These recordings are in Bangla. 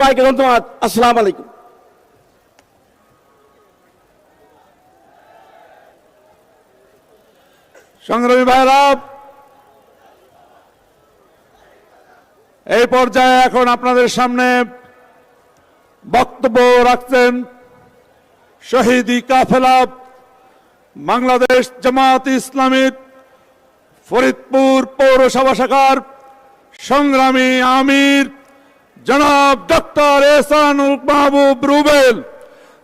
আসসালাম আলাইকুম। সংগ্রামী ভাইরা, এই পর্যায়ে এখন আপনাদের সামনে বক্তব্য রাখছেন শহীদি কাফেলা বাংলাদেশ জামাত ইসলামীর ফরিদপুর পৌরসভা শাখার সংগ্রামী আমির জনাব ডক্টর এহসানুল মাহবুব রুবেল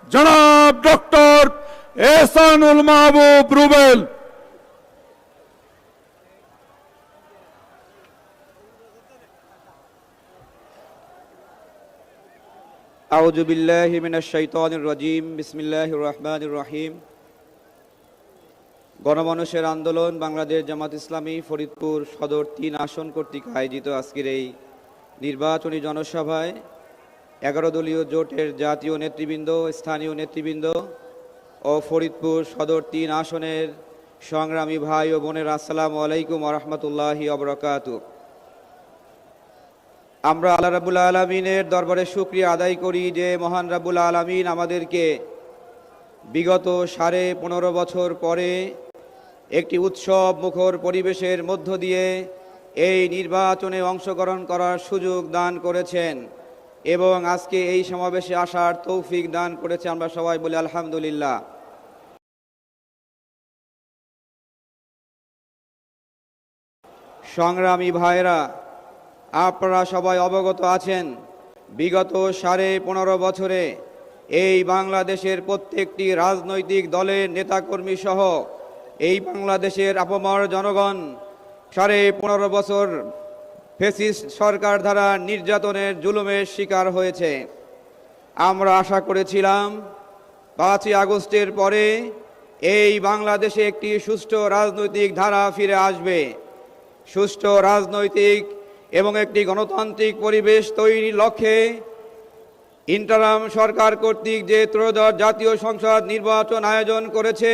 জনাব ডক্টর এহসানুল মাহবুব রুবেল أعوذ بالله من الشيطان الرجيم بسم الله الرحمن الرحيم গণমানুষের আন্দোলন বাংলাদেশ জামাত ইসলামী ফরিদপুর সদর তিন আসন কর্তৃক আয়োজিত আজকের এই নির্বাচনী জনসভায় এগারো দলীয় জোটের জাতীয় নেতৃবৃন্দ, স্থানীয় নেতৃবৃন্দ ও ফরিদপুর সদর তিন আসনের সংগ্রামী ভাই ও বোনের, আসসালামু আলাইকুম রহমতুল্লাহি অবরকাতু আমরা আল্লাহ রাবুল আলমিনের দরবারে শুক্রিয়া আদায় করি যে মহান রাবুল আলমিন আমাদেরকে বিগত সাড়ে পনেরো বছর পরে একটি উৎসব মুখর পরিবেশের মধ্য দিয়ে এই নির্বাচনে অংশগ্রহণ করার সুযোগ দান করেছেন এবং আজকে এই সমাবেশে আসার তৌফিক দান করেছে আমরা সবাই বলি আলহামদুলিল্লাহ। সংগ্রামী ভাইরা আপনারা সবাই অবগত আছেন, বিগত সাড়ে পনেরো বছরে এই বাংলাদেশের প্রত্যেকটি রাজনৈতিক দলের নেতাকর্মী সহ এই বাংলাদেশের আপমর জনগণ সাড়ে পনেরো বছর ফেসিস্ট সরকার দ্বারা নির্যাতনের জুলুমের শিকার হয়েছে। আমরা আশা করেছিলাম পাঁচই আগস্টের পরে এই বাংলাদেশে একটি সুষ্ঠু রাজনৈতিক ধারা ফিরে আসবে। সুষ্ঠু রাজনৈতিক এবং একটি গণতান্ত্রিক পরিবেশ তৈরির লক্ষ্যে ইন্টারাম সরকার কর্তৃক যে ত্রয়োদশ জাতীয় সংসদ নির্বাচন আয়োজন করেছে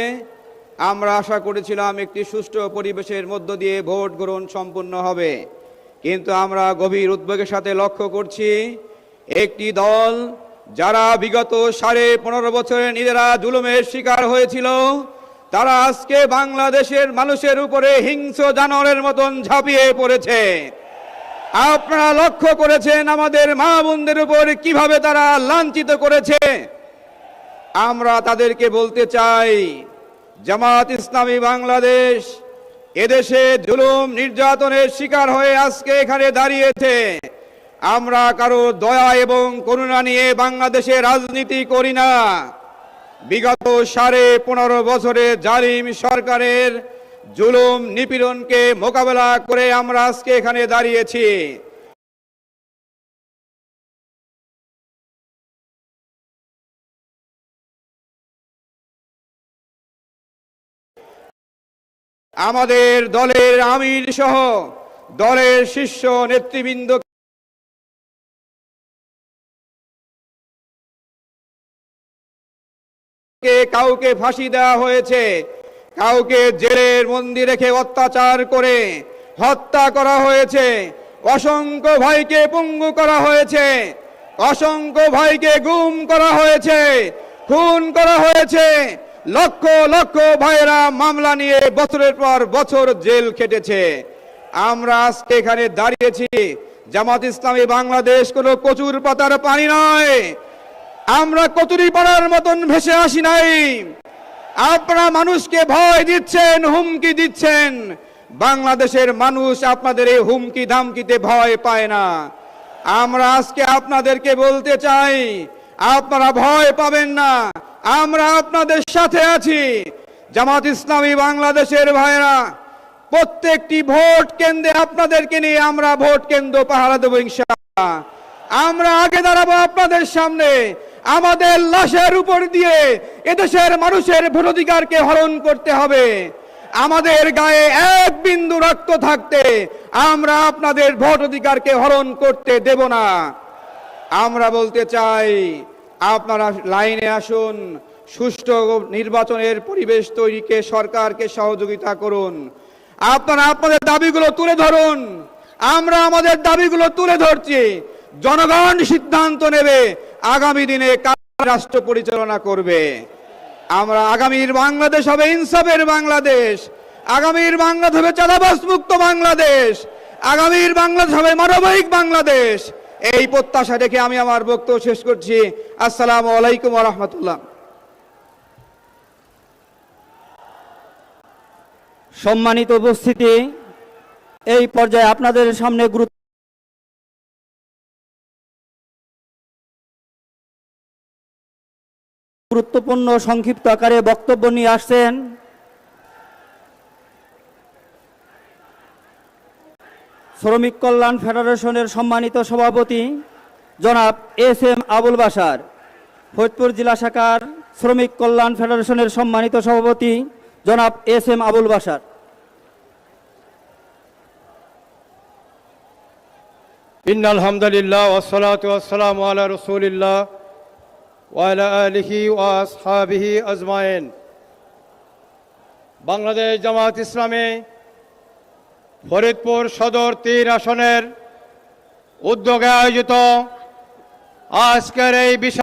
আমরা আশা করেছিলাম একটি সুষ্ঠু পরিবেশের মধ্য দিয়ে ভোট গ্রহণ সম্পূর্ণ হবে। কিন্তু আমরা গভীর উদ্বেগের সাথে লক্ষ্য করছি, একটি দল যারা বিগত সাড়ে পনেরো বছরে নিজেরা জুলুমের শিকার হয়েছিল, তারা আজকে বাংলাদেশের মানুষের উপরে হিংস্র জানোয়ারের মতন ঝাঁপিয়ে পড়েছে। আপনারা লক্ষ্য করেছেন আমাদের মা বোনদের উপর কীভাবে তারা লাঞ্ছিত করেছে? আমরা তাদেরকে বলতে চাই জামাত ইসলামী বাংলাদেশ, এদেশে জুলুম নির্যাতনের শিকার হয়ে আজকে এখানে দাঁড়িয়েছে। আমরা কারও দয়া এবং করুণা নিয়ে বাংলাদেশে রাজনীতি করি না। বিগত সাড়ে পনেরো বছরে জালিম সরকারের জুলুম নিপীড়নকে মোকাবেলা করে আমরা আজকে এখানে দাঁড়িয়েছি। আমাদের দলের আমির সহ দলের শীর্ষ নেতৃবৃন্দ কাউকে ফাঁসি দেওয়া হয়েছে, কাউকে জেলের মন্দির রেখে অত্যাচার করে হত্যা করা হয়েছে, অসংখ্য ভাইকে পঙ্গু করা হয়েছে, অসংখ্য ভাইকে গুম করা হয়েছে, খুন করা হয়েছে লক্ষ লক্ষ ভাইরা মামলা নিয়ে বছরের পর বছর জেল খেটেছে। আমরা আজকে এখানে দাঁড়িয়েছি। জামাত ইসলামী বাংলাদেশ কোনো কচুর পাতার পানি নয়। আমরা কতুরি পাড়ার মতন ভেসে আসি নাই। আপনারা মানুষকে ভয় দিচ্ছেন, হুমকি দিচ্ছেন। বাংলাদেশের মানুষ আপনাদের এই হুমকি ধামকিতে ভয় পায় না। আমরা আজকে আপনাদেরকে বলতে চাই, আপনারা ভয় পাবেন না। আমরা আপনাদের সাথে আছি। জামাত ইসলামী বাংলাদেশের ভাইরা প্রত্যেকটি ভোট কেন্দ্রে আপনাদেরকে নিয়ে আমরা ভোট কেন্দ্র পাহারা দেবো ইনশাআল্লাহ। আমরা আগে দাঁড়াবো আপনাদের সামনে। আমাদের লাশের উপর দিয়ে এদেশের মানুষের ভোটাধিকারকে হরণ করতে হবে। আমাদের গায়ে এক বিন্দু রক্ত থাকতে আমরা আপনাদের ভোট অধিকারকে হরণ করতে দেব না। আমরা বলতে চাই আপনারা লাইনে আসুন, সুষ্ঠু নির্বাচনের পরিবেশ তৈরিকে, সরকারকে সহযোগিতা করুন। আপনারা আপনাদের দাবিগুলো তুলে ধরুন। আমরা আমাদের দাবিগুলো তুলে ধরছি। জনগণ সিদ্ধান্ত নেবে, আগামী দিনে রাষ্ট্র পরিচালনা করবে। আমরা আগামীর বাংলাদেশ হবে ইনসাফের বাংলাদেশ। আগামীর বাংলাদেশ হবে চাঁদাবাস মুক্ত বাংলাদেশ। আগামীর বাংলাদেশ হবে মানবিক বাংলাদেশ। এই প্রত্যাশা রেখে আমি আমার বক্তব্য শেষ করছি। আসসালামু আলাইকুম রহমতুল্লাহ। সম্মানিত উপস্থিতি, এই পর্যায়ে আপনাদের সামনে গুরুত্ব গুরুত্বপূর্ণ সংক্ষিপ্ত আকারে বক্তব্য নিয়ে আসছেন শ্রমিক কল্যাণ ফেডারেশনের সম্মানিত সভাপতি জনাব এস এম আবুল বাসার ফরিদপুর জেলা শাখার শ্রমিক কল্যাণ ফেডারেশনের সম্মানিত সভাপতি জনাব এস এম আবুল বাসার ইন আলহামদুলিল্লাহ ওসলাত ওসালাম আলা রসুলিল্লাহ ওয়ালা আলিহি আজমায়েন বাংলাদেশ জামাত ইসলামে ফরিদপুর সদর তীর আসনের উদ্যোগে আয়োজিত আজকের এই